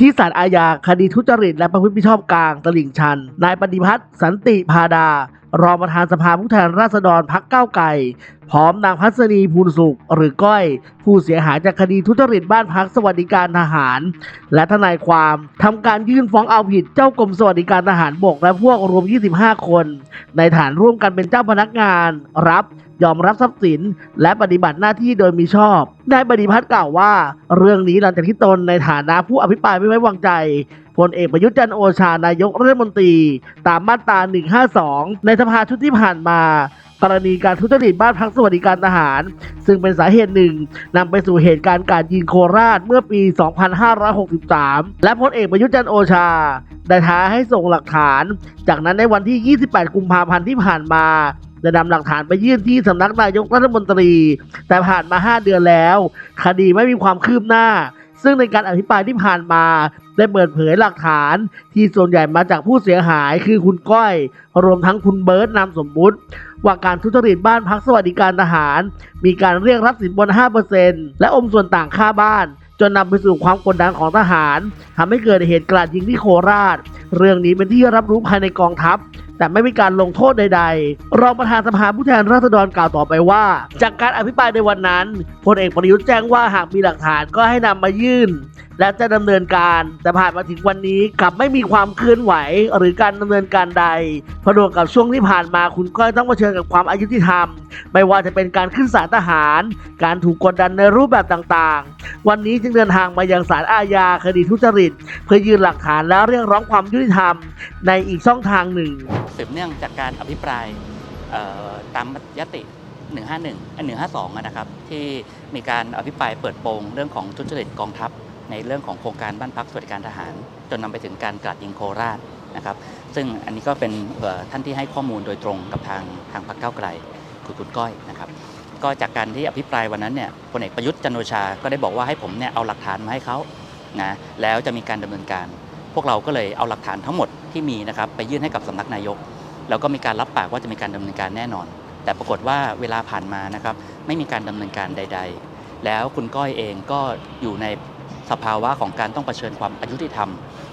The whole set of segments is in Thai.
ที่ศาลอาญาคดีทุจริตและประพฤติมิชอบกลางตลิ่งชัน นายปฏิพัฒน์สันติพาดารองประธานสภาผู้แทนราษฎรพักเก้าวไกลพร้อมนางพัศนีภูลสุข หรือก้อย ผู้เสียหายจากคดีทุจริตบ้านพักสวัสดิการทหาร และทนายความทำการยื่นฟ้องเอาผิดเจ้ากรมสวัสดิการทหารบกและพวกรวม 25 คน ในฐานร่วมกันเป็นเจ้าพนักงาน รับ ยอมรับทรัพย์สิน และปฏิบัติหน้าที่โดยมิชอบนายปฏิพัฒน์กล่าวว่า เรื่องนี้หลังจากที่ตนในฐานะผู้อภิปรายไม่ไว้วางใจ พลเอกประยุทธ์จันโอชานายกรัฐมนตรี ตามมาตรา 152 ในสภาชุดที่ผ่านมากรณีการทุจริตบ้านพักสวัสดิการทหาร ซึ่งเป็นสาเหตุหนึ่งนำไปสู่เหตุการณ์การยิงโคราชเมื่อปี 2563 และพลเอกประยุทธ์จันโอชา ได้ท้าให้ส่งหลักฐาน จากนั้นในวันที่ 28 กุมภาพันธ์ที่ผ่านมาได้นำหลักฐานไปยื่นที่สำนักนายกรัฐมนตรี แต่ผ่านมา 5 เดือนแล้ว คดีไม่มีความคืบหน้า ซึ่งในการอภิปรายที่ผ่านมาได้เปิดเผยหลักฐานที่ส่วนใหญ่มาจากผู้เสียหายคือคุณก้อย รวมทั้งคุณเบิร์ตนามสมมุติ ว่าการทุจริตบ้านพักสวัสดิการทหาร มีการเรียกรับสินบน 5%และอมส่วนต่างค่าบ้าน จนนำไปสู่ความกดดันของทหารทำให้เกิดเหตุกราดยิงที่โคราช เรื่องนี้เป็นที่รับรู้ภายในกองทัพ แต่ไม่มีการลงโทษใดๆ รองประธานสภาผู้แทนราษฎรกล่าวต่อไปว่า จากการอภิปรายในวันนั้นพลเอกประยุทธ์แจ้งว่าหากมีหลักฐานก็ให้นำมายื่น และจะดำเนินการแต่ผ่านมาถึงวันนี้กลับไม่มีความเคลื่อนไหว หรือการดำเนินการใดผนวกกับช่วงที่ผ่านมาคุณก้อยต้องเผชิญกับความอายุติธรรม ไม่ว่าจะเป็นการขึ้นศาลทหาร การถูกกดดันในรูปแบบต่างๆ วันนี้จึงเดินทางมายังศาลอาญาคดีทุจริต เพื่อยื่นหลักฐานและเรียกร้องความยุติธรรมในอีกช่องทางหนึ่ง สืบเนื่องจากการอภิปรายตามยติ 151อัน152อะนะครับ ที่มีการอภิปรายเปิดโปงเรื่องของทุจริตกองทัพ ในเรื่องของโครงการบ้านพักสวัสดิการทหาร จนนำไปถึงการกราดยิงโคราชนะครับ ซึ่งอันนี้ก็เป็นท่านที่ให้ข้อมูลโดยตรงกับทางทางพรรคเก้าไกลคือคุณก้อยนะครับก็จากการที่อภิปรายวันนั้นเนี่ยพลเอกประยุทธ์จันโอชา ก็ได้บอกว่าให้ผมเนี่ยเอาหลักฐานมาให้เขานะแล้วจะมีการดำเนินการ พวกเราก็เลยเอาหลักฐานทั้งหมดที่มีนะครับไปยื่นให้กับสำนักนายก แล้วก็มีการรับปากว่าจะมีการดำเนินการแน่นอน แต่ปรากฏว่าเวลาผ่านมานะครับไม่มีการดำเนินการใด ๆ แล้วคุณก้อยเองก็อยู่ในสภาวะของการต้องเผชิญความอายุติธรรม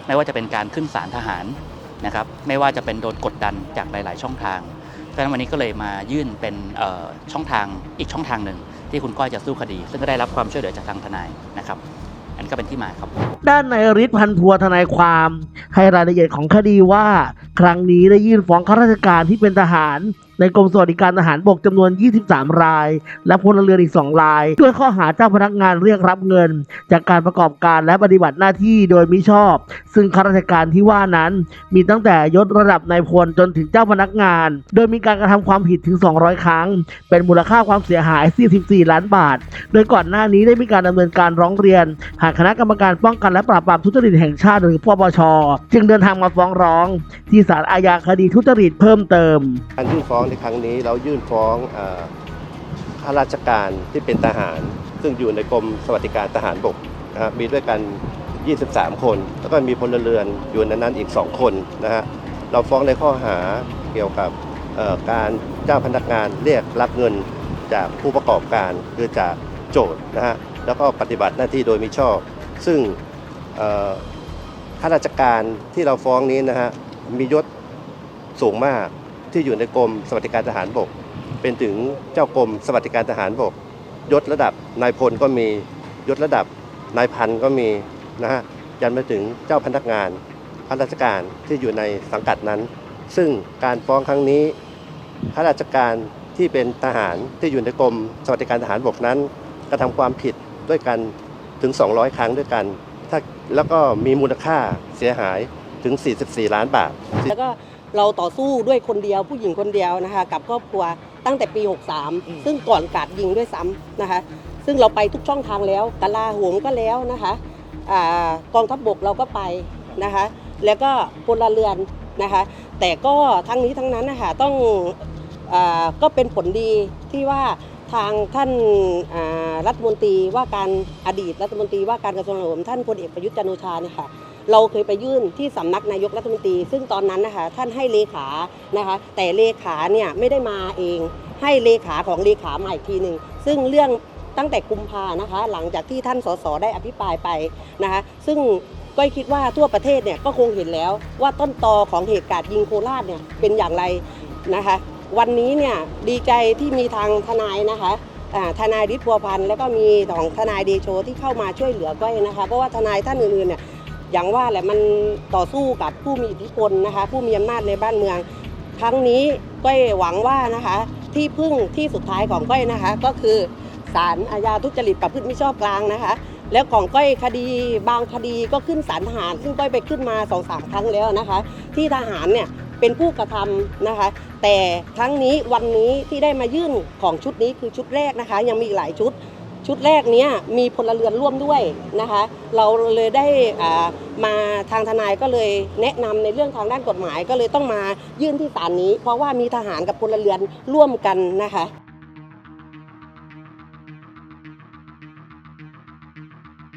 ไม่ว่าจะเป็นการขึ้นศาลทหารนะครับไม่ว่าจะเป็นโดนกดดันจากหลาย ๆ ช่องทางเพราะฉะนั้นวันนี้ก็เลยมายื่นเป็นช่องทางอีกช่องทางหนึ่งที่คุณก้อยจะสู้คดี ซึ่งก็ได้รับความช่วยเหลือจากทางทนายนะครับ อันก็เป็นที่มาครับ ด้านนายฤทธิ์พันธัวทนายความ ให้รายละเอียดของคดีว่า ครั้งนี้ได้ยื่นฟ้องข้าราชการที่เป็นทหาร ในกรมสวัสดิการทหารบกจำนวน 23 ราย และพลเรือนอีก 2 ราย ด้วยข้อหาเจ้าพนักงานเรียกรับเงิน จากการประกอบการและปฏิบัติหน้าที่โดยมิชอบ ซึ่งข้าราชการที่ว่านั้น มีตั้งแต่ยศระดับนายพลจนถึงเจ้าพนักงาน โดยมีการกระทำความผิดถึง 200 ครั้ง เป็นมูลค่าความเสียหาย 44 ล้านบาท โดยก่อนหน้านี้ได้มีการดำเนินการร้องเรียนหากคณะกรรมการป้องกันและปราบปรามทุจริตแห่งชาติหรือปปชจึงเดินทางมาฟ้องร้อง ที่ศาลอาญาคดีทุจริตเพิ่มเติมการยื่นฟ้องในครั้งนี้เรายื่นฟ้องข้าราชการที่เป็นทหาร ซึ่งอยู่ในกรมสวัสดิการทหารบกนะครับมีด้วยกัน 23 คน แล้วก็มีพลเรือนอยู่ในนั้นอีก 2 คนนะฮะเราฟ้องในข้อหาเกี่ยวกับการเจ้าพนักงานเรียกรับเงินจากผู้ประกอบการคือจากโจทย์นะฮะแล้วก็ปฏิบัติหน้าที่โดยมิชอบ ซึ่งข้าราชการที่เราฟ้องนี้นะฮะมียศสูงมาก ที่อยู่ในกรมสวัสดิการทหารบก เป็นถึงเจ้ากรมสวัสดิการทหารบก ยศระดับนายพลก็มียศระดับนายพันก็มีนะฮะยันมาถึงเจ้าพนักงานข้าราชการที่อยู่ในสังกัดนั้น ซึ่งการฟ้องครั้งนี้ข้าราชการที่เป็นทหารที่อยู่ในกรมสวัสดิการทหารบกนั้นกระทำความผิดด้วยกันถึง 200 ครั้งด้วยกันถ้าแล้วก็มีมูลค่าเสียหายถึง 44 ล้านบาทแล้วก็ เราต่อสู้ด้วยคนเดียวผู้หญิงคนเดียวนะคะ กับครอบครัวตั้งแต่ปี 63 ซึ่งก่อนกราดยิงด้วยซ้ำนะคะ ซึ่งเราไปทุกช่องทางแล้วกลาโหมก็แล้วนะคะอากองทัพบกเราก็ไปนะคะ แล้วก็พลเรือนนะคะ แต่ก็ทั้งนี้ทั้งนั้นนะคะต้องอาก็เป็นผลดีที่ว่าทางท่านอ่ารัฐมนตรีว่าการอดีตรัฐมนตรีว่าการกระทรวงกลาโหมท่านพลเอกประยุทธ์จันทร์โอชาเนี่ยค่ะ เราเคยไปยื่นที่สำนักนายกรัฐมนตรี ซึ่งตอนนั้นนะคะท่านให้เลขานะคะ แต่เลขาเนี่ยไม่ได้มาเอง ให้เลขาของเลขามาอีกทีหนึ่งซึ่งเรื่องตั้งแต่กุมภานะคะ หลังจากที่ท่านสสได้อภิปรายไปนะคะ ซึ่งก้อยคิดว่าทั่วประเทศเนี่ยก็คงเห็นแล้วว่าต้นตอของเหตุการณ์ยิงโคราชเนี่ยเป็นอย่างไรนะคะ วันนี้เนี่ยดีใจที่มีทางทนายนะคะทนายฤทธิ์บัวพันธ์แล้วก็มีของทนายเดโชที่เข้ามาช่วยเหลือก้อยนะคะ เพราะว่าทนายท่านอื่นๆเนี่ย อย่างว่าแหละมันต่อสู้กับผู้มีอิทธิพลนะคะ ผู้มีอำนาจในบ้านเมือง ครั้งนี้ก้อยหวังว่านะคะ ที่พึ่งที่สุดท้ายของก้อยนะคะ ก็คือศาลอาญาทุจริตประพฤติมิชอบกลางนะคะ แล้วของก้อยคดีบางคดีก็ขึ้นศาลทหาร ซึ่งก้อยไปขึ้นมาสองสามครั้งแล้วนะคะ ที่ทหารเนี่ยเป็นผู้กระทำนะคะ แต่ครั้งนี้วันนี้ที่ได้มายื่นของชุดนี้คือชุดแรกนะคะ ยังมีหลายชุด ชุดแรกเนี้ยมีพลเรือนร่วมด้วยนะคะ เราเลยได้อ่ามาทางทนายก็เลยแนะนำในเรื่องทางด้านกฎหมายก็เลยต้องมายื่นที่ศาลนี้ เพราะว่ามีทหารกับพลเรือนร่วมกันนะคะ